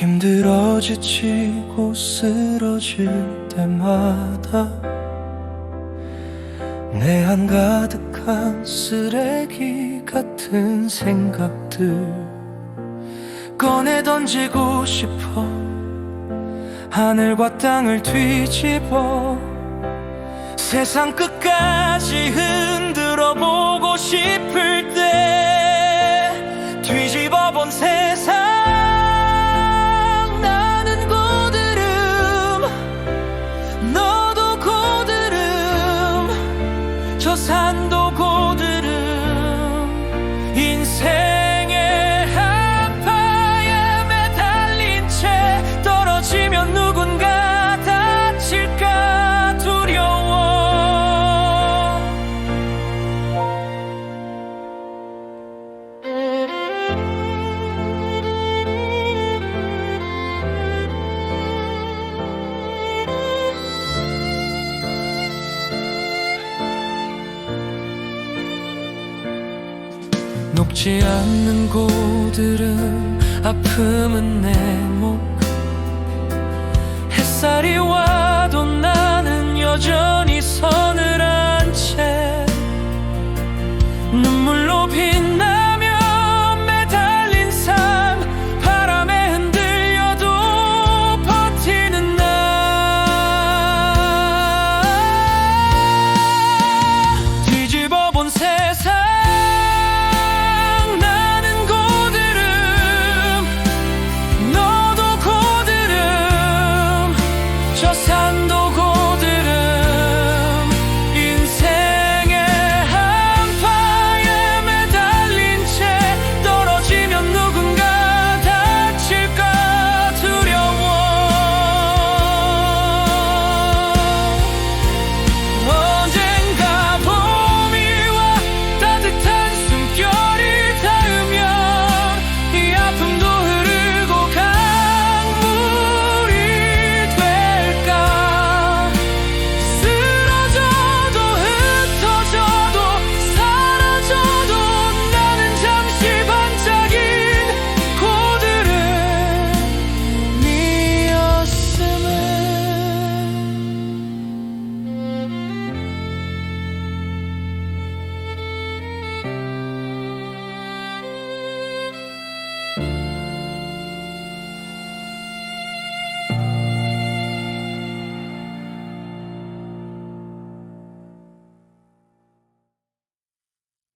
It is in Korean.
힘들어 지치고 쓰러질 때마다 내 안 가득한 쓰레기 같은 생각들 꺼내 던지고 싶어. 하늘과 땅을 뒤집어 세상 끝까지 흔들어 보고 싶을 때 녹지 않는 고들은 아픔은 내 목. 햇살이 와도 나는 여전히 서늘한 채 눈물로 빛나